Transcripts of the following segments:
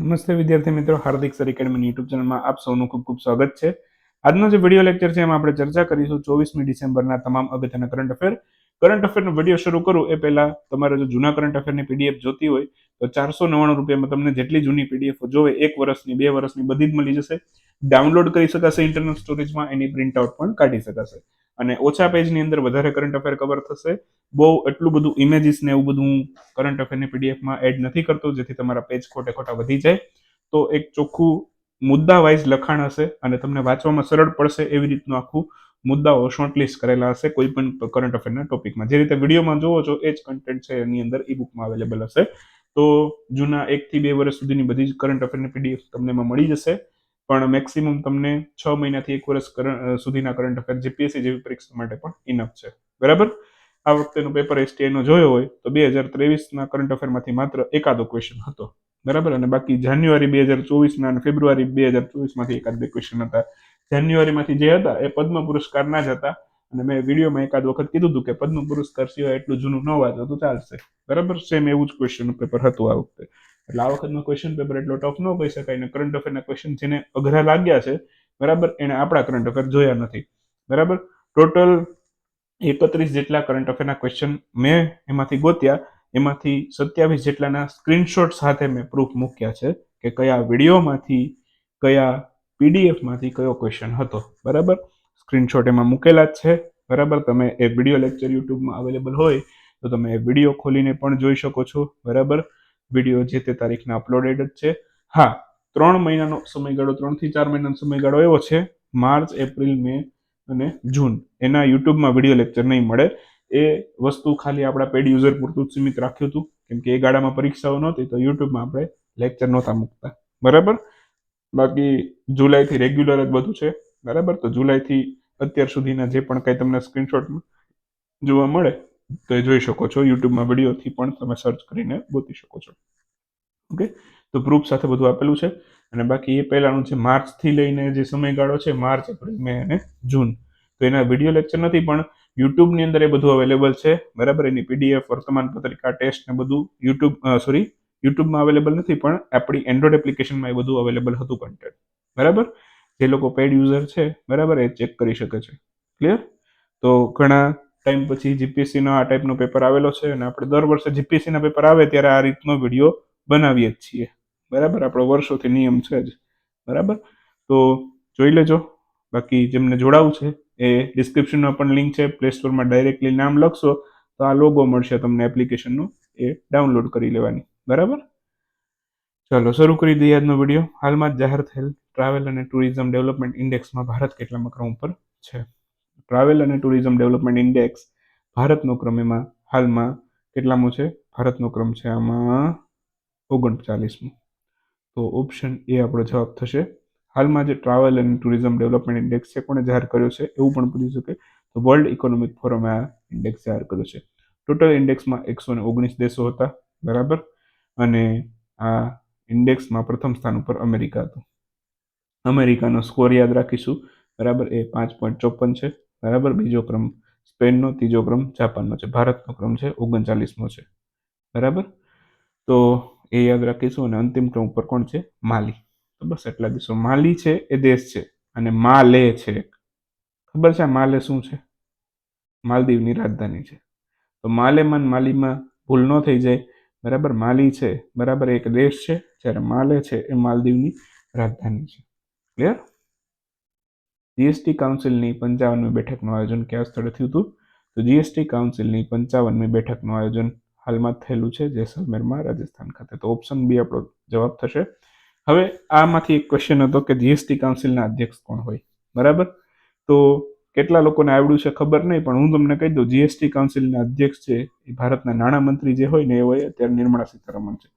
નમસ્તે વિદ્યાર્થી મિત્રો, હાર્દિક સર એકેડમી યુટ્યુબ ચેનલમાં આપ સૌનું ખૂબ ખૂબ સ્વાગત છે. આજનો જે વીડિયો લેક્ચર છે એમાં આપણે ચર્ચા કરીશું ચોવીસમી ડિસેમ્બરના તમામ અગત્યના કરંટ અફેર કરંટ અફેરનો વીડિયો શરૂ કરું એ પહેલા તમારે જો જૂના કરંટ અફેરની પીડીએફ જોતી હોય, તો ચારસો નવ્વાણું રૂપિયામાં તમને જેટલી જૂની પીડીએફ જોવે એક વર્ષની, બે વર્ષની બધી જ મળી જશે. ડાઉનલોડ કરી શકાશે ઇન્ટરનલ સ્ટોરેજમાં એની પ્રિન્ટઆઉટ પણ કાઢી શકાશે. અને ઓછા પેજની અંદર વધારે કરંટ અફેર કવર થશે. બહુ એટલું બધું ઇમેજીસ ને એવું બધું કરંટ અફેરની પીડીએફમાં એડ નથી કરતો, જેથી તમારા પેજ ખોટે ખોટા વધી જાય. તો એક ચોખ્ખું મુદ્દા વાઇઝ લખાણ હશે અને તમને વાંચવામાં સરળ પડશે એવી રીતનું આખું મુદ્દાઓ શોર્ટલિસ્ટ કરેલા હશે કોઈ પણ કરંટ અફેરના ટોપિકમાં જે રીતે વિડીયોમાં જોવો છો, એ જ કન્ટેન્ટ છે એની અંદર ઈ બુકમાં અવેલેબલ હશે. તો જૂના એકથી બે વર્ષ સુધીની બધી જ કરંટ અફેરની પીડીએફ તમને મળી જશે. પણ મેક્સિમમ તમને છ મહિનાથી એક વર્ષ સુધીના કરંટ અફેર જીપીએસસી જેવી પરીક્ષા માટે પણ ઇનફ છે. બરાબર? આ વખતેનું પેપર એસટીઆઈનો જોયો હોય, તો બે હજાર ત્રેવીસના કરંટ અફેરમાંથી માત્ર એકાદો ક્વેશ્ચન હતો. બરાબર? અને બાકી જાન્યુઆરી બે હજાર ચોવીસના અને ફેબ્રુઆરી બે હજાર ચોવીસમાંથી એકાદ બે ક્વેશ્ચન હતા. જાન્યુઆરીમાંથી જે હતા, એ પદ્મ પુરસ્કારના જ હતા. અને મેં વિડીયોમાં એકાદ વખત કીધું હતું કે પદ્મ પુરસ્કાર સિવાય એટલું જૂનું ન વાંચો તો ચાલશે. બરાબર? સેમ એવું જ ક્વેશ્ચન પેપર હતું આ વખતે. એટલે આ વખતનો ક્વેશ્ચન પેપર એટલો ટફ ન કહી શકાય ને કરંટ અફેરના ક્વેશ્ચન જેને અઘરા લાગ્યા છે, બરાબર? એણે આપણા કરંટ અફેર જોયા નથી. બરાબર? ટોટલ એકત્રીસ જેટલા કરંટ અફેરના ક્વેશ્ચન મેં એમાંથી ગોત્યા. એમાંથી સત્યાવીસ જેટલાના સ્ક્રીનશોટ સાથે મેં પ્રૂફ મૂક્યા છે કે કયા વિડીયોમાંથી, કયા પીડીએફમાંથી કયો ક્વેશ્ચન હતો. બરાબર? સ્ક્રીનશોટ એમાં મૂકેલા જ છે. બરાબર? તમે એ વીડિયો લેક્ચર યુટ્યુબમાં અવેલેબલ હોય તો તમે એ વીડિયો ખોલીને પણ જોઈ શકો છો. બરાબર? વીડિયો જે તે તારીખના અપલોડેડ જ છે. હા, ત્રણ મહિનાનો સમયગાળો ત્રણથી ચાર મહિનાનો સમયગાળો એવો છે, માર્ચ, એપ્રિલ, મે અને જૂન. એના યુટ્યુબમાં વીડિયો લેક્ચર નહીં મળે. એ વસ્તુ ખાલી આપણા પેડ યુઝર પૂરતું જ સીમિત રાખ્યું હતું. કેમ કે એ ગાળામાં પરીક્ષાઓ નહોતી, તો યુટ્યુબમાં આપણે લેક્ચર નહોતા મૂકતા. બરાબર? બાકી જુલાઈથી રેગ્યુલર જ બધું છે. બરાબર? તો જુલાઈથી અત્યાર સુધીના જે પણ કંઈ તમને સ્ક્રીનશોટમાં જોવા મળે તો એ જોઈ શકો છો. યુટ્યુબમાં વિડીયોથી પણ તમે સર્ચ કરીને ગોતી શકો છો. ઓકે તો પ્રૂફ સાથે બધું આપેલું છે. અને બાકી એ પહેલાંનું છે માર્ચથી લઈને જે સમયગાળો છે, માર્ચ, એપ્રિલ, મે અને જૂન. તો એના વીડિયો લેક્ચર નથી, પણ યુટ્યુબની અંદર એ બધું અવેલેબલ છે. બરાબર? એની પીડીએફ વર્તમાન પત્રિકા ટેસ્ટ ને બધું યુટ્યુબ સોરી યુટ્યુબમાં અવેલેબલ નથી, પણ આપણી એન્ડ્રોઈડ એપ્લિકેશનમાં એ બધું અવેલેબલ હતું કન્ટેન્ટ બરાબર? જે લોકો પેડ યુઝર છે, બરાબર? એ ચેક કરી શકે છે. ક્લિયર તો ઘણા ટાઈમ પછી જીપીએસસીનો આ ટાઈપનો પેપર આવેલો છે અને આપણે દર વર્ષે જીપીએસસીના પેપર આવે ત્યારે આ રીતનો વીડિયો બનાવીએ જ છીએ. બરાબર? આપણો વર્ષોથી નિયમ છે જ. બરાબર? તો જોઈ લેજો. બાકી જેમને જોડાવું છે એ ડિસ્ક્રિપ્શનમાં પણ લિંક છે. પ્લે સ્ટોરમાં ડાયરેક્ટલી નામ લખશો તો આ લોગો મળશે તમને એપ્લિકેશનનો એ ડાઉનલોડ કરી લેવાની. બરાબર? ચાલો, શરૂ કરી દઈએ આજનો વીડિયો હાલમાં જ જાહેર થયેલ ટ્રાવેલ અને ટુરિઝમ ડેવલપમેન્ટ ઇન્ડેક્સમાં ભારત કેટલામાં ક્રમ ઉપર છે? ટ્રાવેલ અને ટુરિઝમ ડેવલપમેન્ટ ઇન્ડેક્સ ભારતનો ક્રમ એમાં હાલમાં કેટલામો છે? ભારતનો ક્રમ છે આમાં ઓગણચાલીસમો. તો ઓપ્શન એ આપણો જવાબ થશે. હાલમાં જે travel and tourism development index છે, કોણે જાહેર કર્યો છે એવું પણ પૂછી શકે. તો વર્લ્ડ ઇકોનોમિક ફોરમે આ ઇન્ડેક્સ જાહેર કર્યો છે. ટોટલ ઇન્ડેક્સમાં એકસો ને ઓગણીસ દેશો હતા, બરાબર? અને આ ઇન્ડેક્સમાં પ્રથમ સ્થાન ઉપર અમેરિકા હતું. અમેરિકાનો સ્કોર યાદ રાખીશું, બરાબર? એ પાંચ પોઈન્ટ ચોપન છે. બરાબર? બીજો ક્રમ સ્પેનનો, ત્રીજો ક્રમ જાપાનનો છે. ભારતનો ક્રમ છે, ઓગણચાલીસમો છે. બરાબર? તો એ યાદ રાખીશું અને અંતિમ ક્રમ ઉપર કોણ છે? માલી. તો બસ એટલા દિવસો. માલી છે, એ દેશ છે. અને માલે છે. ખબર છે માલે શું છે? માલદીવની રાજધાની છે. તો માલેમાં માલીમાં ભૂલ ન થઈ જાય. બરાબર? માલી છે. બરાબર? એક દેશ છે. જ્યારે માલે છે, એ માલદીવની રાજધાની છે. ક્લિયર જીએસટી કાઉન્સિલની પંચાવનમી બેઠકનું આયોજન કયા સ્થળે થયું હતું? તો જીએસટી કાઉન્સિલની પંચાવનમી બેઠકનું આયોજન હાલમાં થયેલું છે જેસલમેરમાં, રાજસ્થાન ખાતે. તો ઓપ્શન બી આપણો જવાબ થશે. હવે આમાંથી એક ક્વેશ્ચન હતો કે જીએસટી કાઉન્સિલના અધ્યક્ષ કોણ હોય? બરાબર? તો કેટલા લોકોને આવડ્યું છે ખબર નહીં, પણ હું તમને કહી દઉં, જીએસટી કાઉન્સિલના અધ્યક્ષ છે એ ભારતના નાણામંત્રી જે હોય ને, એ હોય અત્યારે નિર્મળા સીતારમણ છે.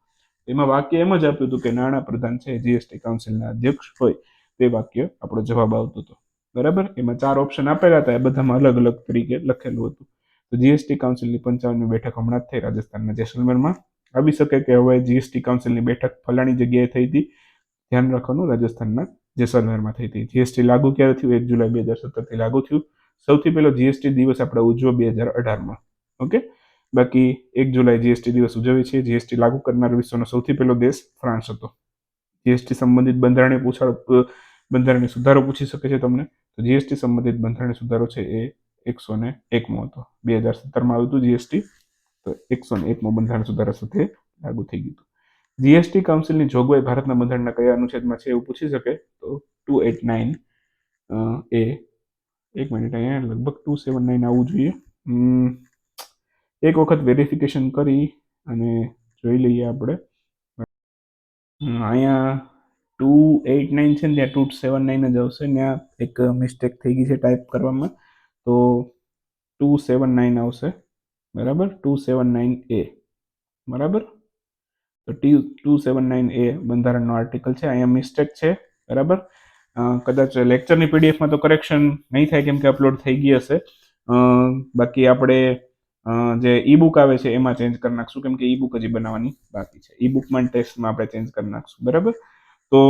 એમાં વાક્ય એમ જ આપ્યું હતું કે નાણાં પ્રધાન છે જીએસટી કાઉન્સિલના અધ્યક્ષ હોય, તે વાક્ય આપણો જવાબ આવતો હતો. બરાબર? એમાં ચાર ઓપ્શન આપેલા હતા. એ બધામાં અલગ અલગ તરીકે લખેલું હતું. તો જીએસટી કાઉન્સિલની પંચાવનમી બેઠક હમણાં જ થઈ રાજસ્થાનના જેસલમેરમાં. આવી શકે કે હવે જીએસટી કાઉન્સિલની બેઠક ફલાણી જગ્યાએ થઈ હતી. ધ્યાન રાખવાનું, રાજસ્થાનના જેસલમેરમાં થઈ હતી. જીએસટી લાગુ ક્યારે થયું? એક જુલાઈ બે હજાર સત્તરથી લાગુ થયું. સૌથી પહેલો જીએસટી દિવસ આપણે ઉજવો બે હજાર અઢારમાં. ઓકે? બાકી એક જુલાઈ જીએસટી દિવસ ઉજવીએ છીએ. જીએસટી લાગુ કરનાર વિશ્વનો સૌથી પહેલો દેશ ફ્રાન્સ હતો. જીએસટી સંબંધિત બંધારણીય પૂછાડો બંધારણીય સુધારો પૂછી શકે છે તમને. તો જીએસટી સંબંધિત બંધારણીય સુધારો છે એ એકસો ને એકમો હતો. બે હજાર સત્તરમાં આવ્યું હતું જીએસટી તો એકસો ને એકમો બંધારણ સુધારા સાથે લાગુ થઈ ગયું હતું. જીએસટી કાઉન્સિલની જોગવાઈ ભારતના બંધારણના કયા અનુચ્છેદમાં છે એવું પૂછી શકે તો ટુ એટ નાઇન એ, એક મિનિટ અહીંયા લગભગ ટુ સેવન નાઇન આવવું જોઈએ. એક વખત વેરિફિકેશન કરી અને જોઈ લઈએ આપણે. અહીંયા ટુ એટ નાઇન છે ને ત્યાં ટુ સેવન નાઇન જ આવશે. ત્યાં એક મિસ્ટેક થઈ ગઈ છે ટાઈપ કરવામાં. તો ટુ સેવન નાઇન આવશે. બરાબર? ટુ સેવન નાઇન એ. બરાબર? તો ટી ટુ સેવન નાઇન એ બંધારણનો આર્ટિકલ છે. અહીંયા મિસ્ટેક છે. બરાબર? કદાચ લેક્ચરની પીડીએફમાં તો કરેક્શન નહીં થાય કેમ કે અપલોડ થઈ ગઈ હશે. બાકી આપણે જે ઈ બુક આવે છે એમાં ચેન્જ કરી નાખશું કેમ કે ઈ બુક હજી બનાવવાની બાકી છે. ઈ બુકમાં ટેક્સ્ટમાં આપણે ચેન્જ કરી નાખશું. બરાબર? તો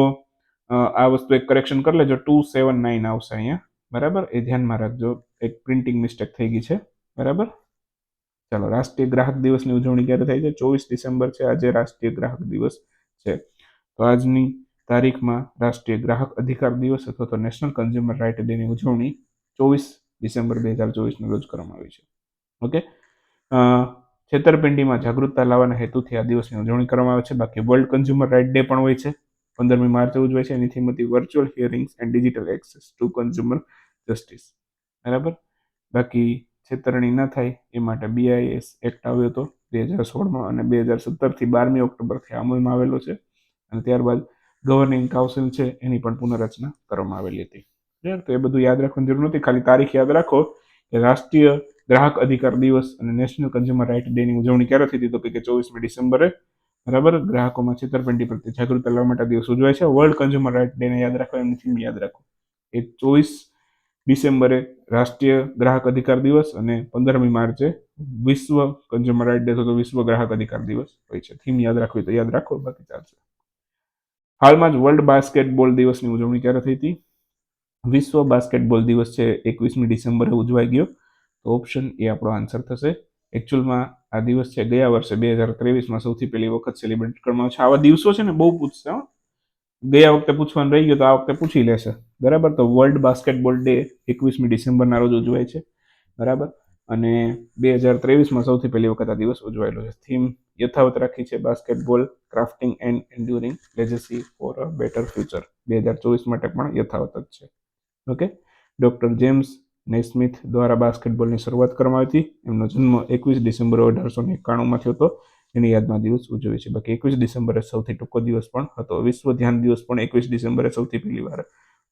આ વસ્તુ એક કરેક્શન કરી લેજો. ટુ સેવન નાઇન આવશે અહીંયા. બરાબર? એ ધ્યાનમાં રાખજો. એક પ્રિન્ટિંગ મિસ્ટેક થઈ ગઈ છે. બરાબર? ચાલો, રાષ્ટ્રીય ગ્રાહક દિવસની ઉજવણી ક્યારે થાય છે? ચોવીસ ડિસેમ્બર છે. આજે રાષ્ટ્રીય ગ્રાહક દિવસ છે. તો આજની તારીખમાં રાષ્ટ્રીય ગ્રાહક અધિકાર દિવસ અથવા તો નેશનલ કન્ઝ્યુમર રાઇટ ડેની ઉજવણી ચોવીસ ડિસેમ્બર બે હજાર ચોવીસના રોજ કરવામાં આવી છે. ઓકે? છેતરપિંડીમાં જાગૃતતા લાવવાના હેતુથી આ દિવસની ઉજવણી કરવામાં આવે છે. બાકી વર્લ્ડ કન્ઝ્યુમર રાઇટ ડે પણ હોય છે. પંદરમી માર્ચે ઉજવાય છે. એની થીમ હતી virtual hearings and digital access to consumer justice બરાબર? બાકી છેતરણી ન થાય એ માટે બીઆઈએસ એક્ટ આવ્યો હતો બે હજાર સોળમાં અને બે હજાર સત્તરથી બારમી ઓક્ટોબરથી અમલમાં આવેલો છે. અને ત્યારબાદ ગવર્નિંગ કાઉન્સિલ છે એની પણ પુનઃરચના કરવામાં આવેલી હતી. ક્લિયર તો એ બધું યાદ રાખવાની જરૂર નથી. ખાલી તારીખ યાદ રાખો કે રાષ્ટ્રીય ગ્રાહક અધિકાર દિવસ અને નેશનલ કન્ઝ્યુમર રાઇટ ડેની ઉજવણી ક્યારે થઈ હતી? તો કે ચોવીસમી ડિસેમ્બરે બરાબર? ગ્રાહકોમાં છેતરપિંડી પ્રત્યે જાગૃત લાવવા માટે દિવસ ઉજવાય છે. વર્લ્ડ કન્ઝ્યુમર રાઇટ ડેને યાદ રાખો, એમની થીમ યાદ રાખો. એ ચોવીસ ડિસેમ્બરે રાષ્ટ્રીય ગ્રાહક અધિકાર દિવસ અને પંદરમી માર્ચે વિશ્વ કન્ઝ્યુમર રાઇટ ડે તો વિશ્વ ગ્રાહક અધિકાર દિવસ હોય છે. થીમ યાદ રાખવી તો યાદ રાખો, બાકી ચાલશે. હાલમાં જ વર્લ્ડ બાસ્કેટબોલ દિવસની ઉજવણી ક્યારે થઈ હતી? વિશ્વ બાસ્કેટબોલ દિવસ છે, એકવીસમી ડિસેમ્બરે ઉજવાઈ ગયો. તો ઓપ્શન એ આપણો આન્સર થશે. એકચ્યુઅલમાં આ દિવસ છે, ગયા વર્ષે બે હજાર ત્રેવીસમાં સૌથી પહેલી વખત સેલિબ્રેટ કરવામાં છે. આવા દિવસો છે ને, બહુ પૂછશે હો. ગયા વખતે પૂછવાનું રહી ગયું તો આ વખતે પૂછી લેશે. બરાબર? તો વર્લ્ડ બાસ્કેટબોલ ડે એકવીસમી ડિસેમ્બરના રોજ ઉજવાય છે. બરાબર? અને બે હજાર ત્રેવીસમાં સૌથી પહેલી વખત આ દિવસ ઉજવાયેલો છે. થીમ યથાવત રાખી છે basketball crafting and enduring legacy for a better future બે હજાર ચોવીસ માટે પણ યથાવત જ છે. ઓકે ડોક્ટર જેમ્સ નેસ્મિથ દ્વારા બાસ્કેટબોલની શરૂઆત કરવામાં આવી હતી. એમનો જન્મ એકવીસ ડિસેમ્બર અઢારસો ને એકાણુંમાં થયો હતો. એની યાદમાં દિવસ ઉજવે છે. બાકી એકવીસ ડિસેમ્બરે સૌથી ટૂંકો દિવસ પણ હતો. વિશ્વ ધ્યાન દિવસ પણ એકવીસ ડિસેમ્બરે સૌથી પહેલી વાર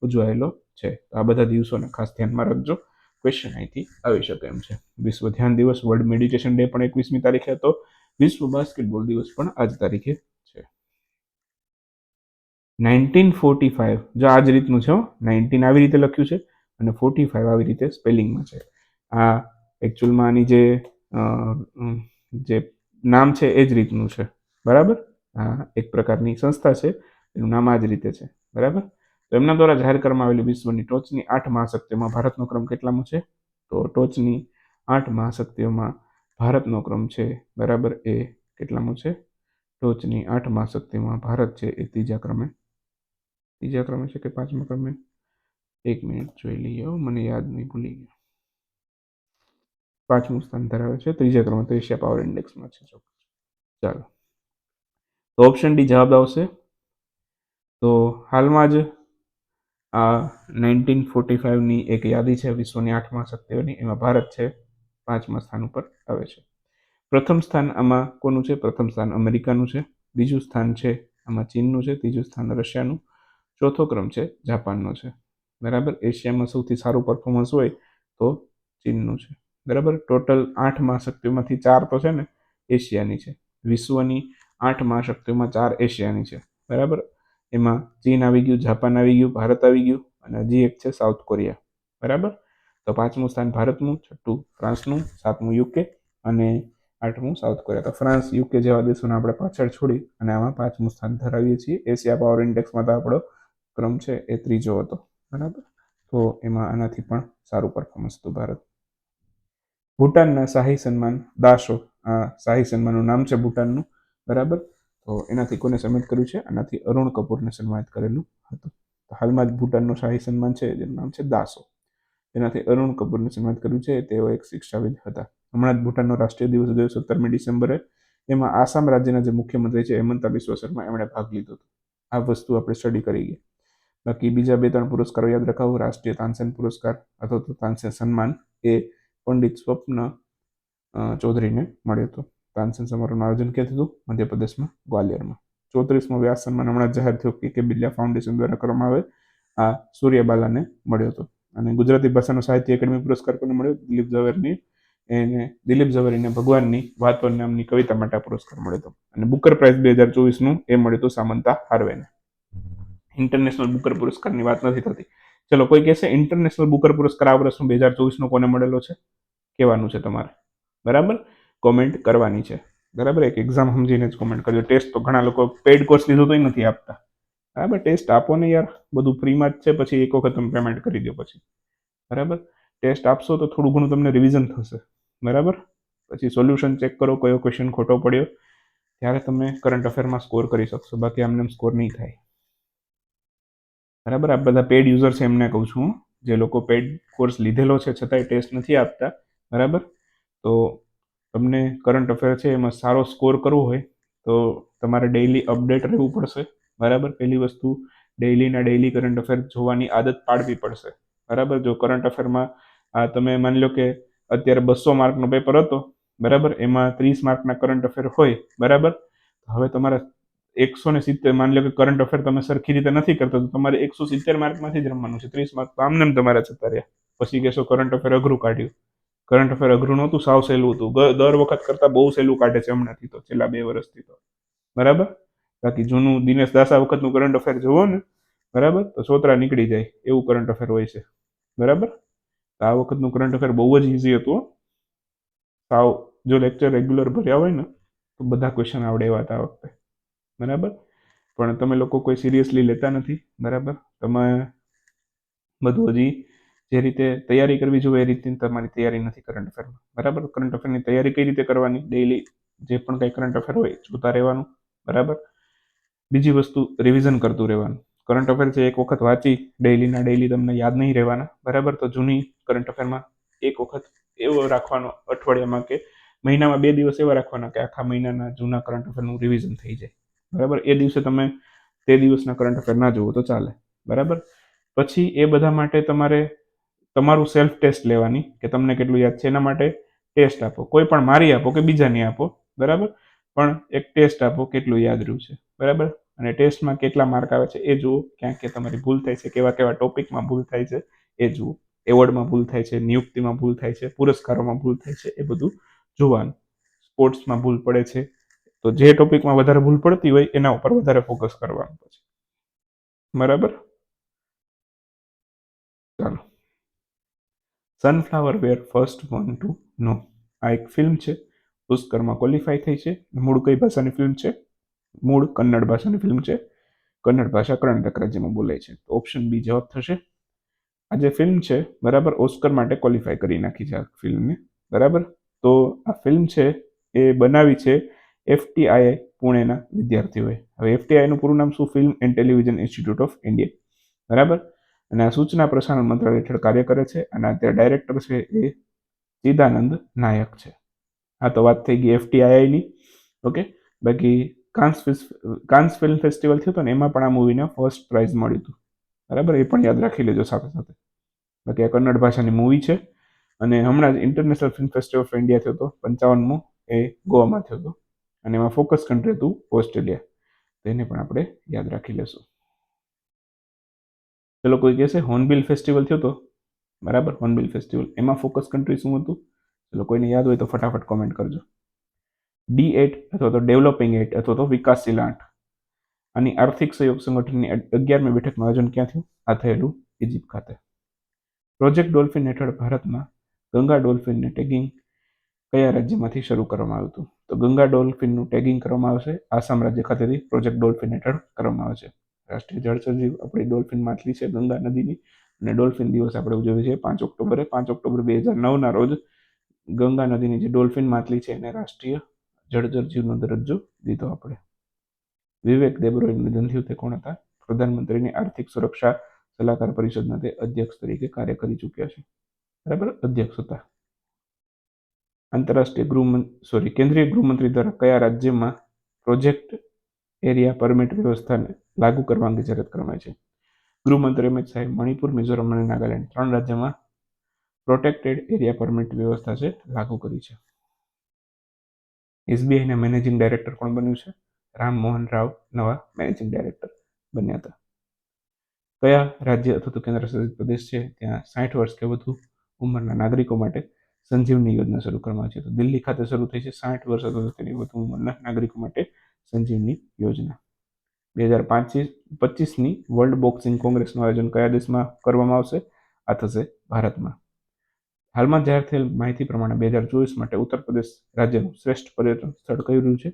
ઉજવાયેલો છે. આ બધા દિવસોને ખાસ ધ્યાનમાં રાખજો. ક્વેશ્ચન અહીંથી આવી શકે એમ છે. વિશ્વ ધ્યાન દિવસ વર્લ્ડ મેડિટેશન ડે પણ એકવીસમી તારીખે હતો. વિશ્વ બાસ્કેટબોલ દિવસ પણ આજ તારીખે છે. નાઇન્ટીન ફોર્ટી ફાઇવ જો આ જ રીતનું છે નાઇન્ટીન આવી રીતે લખ્યું છે. અને ફોર્ટી ફાઇવ આવી રીતે સ્પેલિંગમાં છે. આ એકચ્યુઅલમાં આની જે જે નામ છે એ જ રીતનું છે. બરાબર? આ એક પ્રકારની સંસ્થા છે. એનું નામ આ જ રીતે છે. બરાબર? તો એમના દ્વારા જાહેર કરવામાં આવેલી વિશ્વની ટોચની આઠ મહાશક્તિઓમાં ભારતનો ક્રમ કેટલામો છે? તો ટોચની આઠ મહાશક્તિઓમાં ભારતનો ક્રમ છે. બરાબર? એ કેટલામો છે? ટોચની આઠ મહાશક્તિઓમાં ભારત છે એ ત્રીજા ક્રમે. ત્રીજા ક્રમે છે કે પાંચમા ક્રમે? એક મિનિટ જોઈ લઈએ. મને યાદ નહીં ભૂલી ગયો. પાંચમું સ્થાન ધરાવે છે. ત્રીજા ક્રમે તો એશિયા પાવર ઇન્ડેક્સમાં છે. ચોક્કસ. ચાલો. તો ઓપ્શન ડી જવાબ આવશે. તો હાલમાં જ આ નાઇન્ટીન ફોર્ટી ફાઇવની એક યાદી છે. વિશ્વની આઠમા શક્તિઓની. એમાં ભારત છે. પાંચમા સ્થાન ઉપર આવે છે. પ્રથમ સ્થાન આમાં કોનું છે? પ્રથમ સ્થાન અમેરિકાનું છે. બીજું સ્થાન છે આમાં ચીનનું છે. ત્રીજું સ્થાન રશિયાનું. ચોથો ક્રમ છે જાપાનનો છે. બરાબર? એશિયામાં સૌથી સારું પરફોર્મન્સ હોય તો ચીનનું છે. બરાબર? ટોટલ આઠ મહાશક્તિઓમાંથી ચાર તો છે ને એશિયાની છે. વિશ્વની આઠ મહાશક્તિઓમાં ચાર એશિયાની છે. બરાબર? એમાં ચીન આવી ગયું, જાપાન આવી ગયું, ભારત આવી ગયું અને હજી એક છે સાઉથ કોરિયા. બરાબર? તો પાંચમું સ્થાન ભારતનું, છઠ્ઠું ફ્રાન્સનું, સાતમું યુકે અને આઠમું સાઉથ કોરિયા. તો ફ્રાન્સ, યુકે જેવા દેશોને આપણે પાછળ છોડી અને આમાં પાંચમું સ્થાન ધરાવીએ છીએ. એશિયા પાવર ઇન્ડેક્સમાં તો આપણો ક્રમ છે એ ત્રીજો હતો. બરાબર? તો એમાં આનાથી પણ સારું પરફોર્મન્સ હતું ભારત. ભૂટાનના શાહી સન્માન દાશો આ શાહી સન્માનનું નામ છે ભૂટાનનું, બરાબર? તો એનાથી કોને સન્માનિત કર્યું છે? આનાથી અરુણ કપૂરને સન્માનિત કરેલું હતું. હાલમાં જ ભૂટાનનું શાહી સન્માન છે, જેનું નામ છે દાસો. એનાથી અરુણ કપૂરને સન્માનિત કર્યું છે, તેઓ એક શિક્ષાવિદ હતા. હમણાં જ ભૂટાનનો રાષ્ટ્રીય દિવસ ઉજવ્યો, સત્તરમી ડિસેમ્બરે. એમાં આસામ રાજ્યના જે મુખ્યમંત્રી છે, હેમંતા બિસ્વ શર્મા, એમણે ભાગ લીધો હતો. આ વસ્તુ આપણે સ્ટડી કરી ગયા. બાકી બીજા બે ત્રણ પુરસ્કારો યાદ રખાવો. રાષ્ટ્રીય તાનસેન પુરસ્કાર અથવા તો તાનસેન સન્માન એ પંડિત સ્વપ્ન ચૌધરીને મળ્યો હતો. તાનસેન સમારોહનું આયોજન ક્યાં થયું? મધ્યપ્રદેશમાં, ગ્વાલિયરમાં. ચોત્રીસમો વ્યાસ સન્માન હમણાં જાહેર થયો કે બિરલા ફાઉન્ડેશન દ્વારા કરવામાં આવે. આ સૂર્યબાલાને મળ્યો હતો. અને ગુજરાતી ભાષાનો સાહિત્ય એકેડમી પુરસ્કાર કોને મળ્યો. દિલીપ ઝવેરની, એને, દિલીપ ઝવેરીને ભગવાનની વાતો નામની કવિતા માટે પુરસ્કાર મળ્યો હતો. અને બુકર પ્રાઇઝ બે હજાર ચોવીસનું એ મળ્યું હતું સામંતા હાર્વેને. ઇન્ટરનેશનલ બુકર પુરસ્કારની વાત નથી થતી. ચલો, કોઈ કહેશે ઇન્ટરનેશનલ બુકર પુરસ્કાર આ વર્ષનો બે હજાર ચોવીસનો કોને મળેલો છે? કહેવાનું છે તમારે. બરાબર? કોમેન્ટ કરવાની છે. બરાબર? એક એક્ઝામ સમજીને જ કોમેન્ટ કરજો. ટેસ્ટ તો ઘણા લોકો પેડ કોર્સ લીધો તોય નથી આપતા. બરાબર? ટેસ્ટ આપો ને યાર. બધું ફ્રીમાં જ છે, પછી એક વખત તમે પેમેન્ટ કરી દો પછી. બરાબર? ટેસ્ટ આપશો તો થોડું ઘણું તમને રિવિઝન થશે. બરાબર? પછી સોલ્યુશન ચેક કરો, કયો ક્વેશ્ચન ખોટો પડ્યો. ત્યારે તમે કરંટ અફેરમાં સ્કોર કરી શકશો. બાકી આમને સ્કોર નહીં થાય. બરાબર? આ બધા પેડ યુઝર છે એમને કહું છું જે લોકો પેડ કોર્સ લીધેલો છે, છતાંય ટેસ્ટ નથી આપતા. બરાબર? તો તમને કરંટ અફેર છે, એમાં સારો સ્કોર કરવો હોય, તો તમારે ડેઇલી અપડેટ રહેવું પડશે. બરાબર? પહેલી વસ્તુ ડેઇલીના ડેઇલી કરંટ અફેર જોવાની આદત પાડવી પડશે. બરાબર? જો કરંટ અફેરમાં આ તમે માની લો કે અત્યારે બસો માર્કનો પેપર હતો, બરાબર? એમાં ત્રીસ માર્કના કરંટ અફેર હોય, બરાબર? હવે તમારે એકસો ને સિત્તેર માની લો કે કરંટ અફેર તમે સરખી રીતે નથી કરતા, તો તમારે એકસો સિત્તેર માર્કમાંથી જ રમવાનું છે. ત્રીસ માર્ક આમને તમારે જતા રહ્યા. પછી કહેશો કરંટ અફેર અઘરું કાઢ્યું. કરંટ અફેર અઘરું નહોતું, સાવ સહેલું હતું. દર વખત કરતાં બહુ સહેલું કાઢે છે હમણાંથી તો, છેલ્લા બે વર્ષથી તો. બરાબર? બાકી જૂનું દિનેશ દાસા વખતનું કરંટ અફેર જુઓ ને. બરાબર? તો સોતરા નીકળી જાય, એવું કરંટ અફેર હોય છે. બરાબર? આ વખતનું કરંટ અફેર બહુ જ ઇઝી હતું સાવ, જો લેક્ચર રેગ્યુલર ભર્યા હોય ને, તો બધા ક્વેશ્ચન આવડે એવા હતા આ વખતે. બરાબર? પણ તમે લોકો કોઈ સિરિયસલી લેતા નથી, બરાબર? તમે બધું હજી જે રીતે તૈયારી કરવી જોઈએ એ રીતે તમારી તૈયારી નથી કરંટ અફેરમાં બરાબર? કરંટ અફેરની તૈયારી કઈ રીતે કરવાની? ડેઈલી જે પણ કંઈ કરંટ અફેર હોય જોતા રહેવાનું, બરાબર? બીજી વસ્તુ રિવિઝન કરતું રહેવાનું. કરંટ અફેર છે એક વખત વાંચી ડેઈલીના ડેઈલી તમને યાદ નહીં રહેવાના, બરાબર? તો જૂની કરંટ અફેરમાં એક વખત એવો રાખવાનો અઠવાડિયામાં કે મહિનામાં બે દિવસ એવા રાખવાના કે આખા મહિનાના જૂના કરંટ અફેરનું રિવિઝન થઈ જાય. બરાબર? એ દિવસે તમે તે દિવસના કરંટ અફેર ના જુઓ તો ચાલે. બરાબર? પછી એ બધા માટે તમારે તમારું સેલ્ફ ટેસ્ટ લેવાની કે તમને કેટલું યાદ છે? એના માટે ટેસ્ટ આપો. કોઈ પણ મારી આપો કે બીજાની આપો. બરાબર? પણ એક ટેસ્ટ આપો કેટલું યાદ રહ્યું છે. બરાબર? અને ટેસ્ટમાં કેટલા માર્ક આવે છે એ જુઓ. ક્યાંક કે તમારી ભૂલ થાય છે, કેવા કેવા ટોપિકમાં ભૂલ થાય છે એ જુઓ. એવોર્ડમાં ભૂલ થાય છે, નિયુક્તિમાં ભૂલ થાય છે, પુરસ્કારોમાં ભૂલ થાય છે એ બધું જોવાનું. સ્પોર્ટ્સમાં ભૂલ પડે છે તો જે ટોપિકમાં વધારે ભૂલ પડતી હોય એના ઉપર વધારે ફોકસ કરવાનું પછી. બરાબર? ચાલો. Sunflower were first one to know આ એક ફિલ્મ છે. પુષ્કરમાં ક્વોલિફાય થઈ છે. મૂળ કઈ ભાષાની ફિલ્મ છે? મૂળ કન્નડ ભાષાની ફિલ્મ છે. કન્નડ ભાષા કર્ણાટક રાજ્યમાં બોલાય છે. તો ઓપ્શન બી જવાબ થશે. આ જે ફિલ્મ છે, બરાબર, ઓસ્કર માટે ક્વોલિફાય કરી નાખી છે આ ફિલ્મને બરાબર? તો આ ફિલ્મ છે, એ બનાવી છે એફટીઆઈ પુણેના વિદ્યાર્થીઓએ. હવે એફટીઆઈનું પૂરું નામ શું? Film and television institute of India બરાબર? અને આ સૂચના પ્રસારણ મંત્રાલય હેઠળ કાર્ય કરે છે અને અત્યારે ડાયરેક્ટર છે એ ચિદાનંદ નાયક છે. આ તો વાત થઈ ગઈ એફટીઆઈની. ઓકે? બાકી કાન્સ કાન્સ ફિલ્મ ફેસ્ટિવલ થયું હતું ને, એમાં પણ આ મૂવીને ફર્સ્ટ પ્રાઇઝ મળ્યું હતું. બરાબર? એ પણ યાદ રાખી લેજો સાથે સાથે. બાકી આ કન્નડ ભાષાની મૂવી છે. અને હમણાં જ international film festival of India થયો હતો, પંચાવનમો, એ ગોવામાં થયો હતો. અને એમાં ફોકસ કન્ટ્રી હતું ઓસ્ટ્રેલિયા. તો એને પણ આપણે યાદ રાખી લેશું. ચલો કોઈ કહેશે હોર્નબિલ ફેસ્ટિવલ થયો હતો બરાબર હોર્નબિલ ફેસ્ટિવલ એમાં ફોકસ કન્ટ્રી શું હતું? ચલો કોઈને યાદ હોય તો ફટાફટ કોમેન્ટ કરજો. ડી એટ અથવા તો ડેવલપિંગ એટ અથવા તો વિકાસશીલ આઠ. આની આર્થિક સહયોગ સંગઠનની અગિયારમી બેઠકનું આયોજન ક્યાં થયું? આ થયેલું ઇજિપ્ત ખાતે. પ્રોજેક્ટ ડોલ્ફિન હેઠળ ભારતમાં ગંગા ડોલ્ફિનને ટેગિંગ કયા રાજ્યમાંથી શરૂ કરવામાં આવ્યું હતું? તો ગંગા ડોલ્ફિનનું ટેગિંગ કરવામાં આવશે. આસામ રાજ્ય ખાતેથી પ્રોજેક્ટ ડોલ્ફિન હેઠળ કરવામાં આવે છે. રાષ્ટ્રીય જળસજીવ આપણી ડોલ્ફિન માછલી છે ગંગા નદીની. અને ડોલ્ફિન દિવસ આપણે ઉજવીએ છીએ પાંચ ઓક્ટોબરે. પાંચ ઓક્ટોબર બે હજાર નવના રોજ ગંગા નદીની જે ડોલ્ફિન માછલી છે એને રાષ્ટ્રીય જળચર જીવનો દરજ્જો દીધો આપણે. વિવેક દેબરોયનું નિધન થયું તે કોણ હતા? પ્રધાનમંત્રીની આર્થિક સુરક્ષા સલાહકાર પરિષદના તે અધ્યક્ષ તરીકે કાર્ય કરી ચૂક્યા છે. બરાબર? અધ્યક્ષ હતા. આંતરરાષ્ટ્રીય ગૃહ સોરી કેન્દ્રીય ગૃહમંત્રી દ્વારા કયા રાજ્યમાં પ્રોજેક્ટ એરિયા પરમિટ વ્યવસ્થાને લાગુ કરવા અંગે જાહેરાત કરવામાં છે? ગૃહમંત્રી અમિત શાહે મણિપુર, મિઝોરમ અને નાગાલેન્ડ ત્રણ રાજ્યમાં પ્રોટેક્ટેડ એરિયા પરમિટ વ્યવસ્થા છે લાગુ કરી છે. એસબીઆઈના મેનેજિંગ ડાયરેક્ટર કોણ બન્યું છે? રામ મોહન રાવ, નવા મેનેજિંગ ડાયરેક્ટર બન્યા હતા. કયા રાજ્ય અથવા તો કેન્દ્ર શાસિત પ્રદેશ છે? ત્યાં સાઠ વર્ષ કે વધુ ઉંમરના નાગરિકો માટે સંજીવની યોજના શરૂ કરવામાં આવી છે. તો દિલ્હી ખાતે શરૂ થઈ છે સાઠ વર્ષ અથવા તેની વધુ ઉંમરના નાગરિકો માટે સંજીવની યોજના. બે હજાર પાંચીસ પચીસની વર્લ્ડ બોક્સિંગ કોંગ્રેસનું આયોજન કયા દેશમાં કરવામાં આવશે? આ થશે ભારતમાં. હાલમાં જાહેર થયેલ માહિતી પ્રમાણે બે હજાર ચોવીસ માટે ઉત્તર પ્રદેશ રાજ્યનું શ્રેષ્ઠ પર્યટન સ્થળ કયું રહ્યું છે?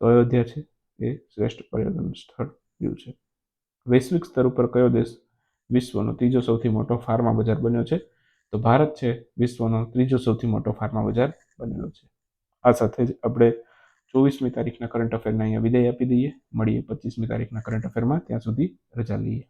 તો અયોધ્યા છે, એ શ્રેષ્ઠ પર્યટન સ્થળ રહ્યું છે? વૈશ્વિક સ્તર ઉપર કયો દેશ વિશ્વનો ત્રીજો સૌથી મોટો ફાર્મા બજાર બન્યો છે? તો ભારત છે વિશ્વનો ત્રીજો સૌથી મોટો ફાર્મા બજાર બનેલો છે. આ સાથે જ આપણે ચોવીસમી તારીખના કરંટ અફેરના અહીંયા વિદાય આપી દઈએ. મળીએ પચીસમી તારીખના કરંટ અફેરમાં ત્યાં સુધી રજા લઈએ.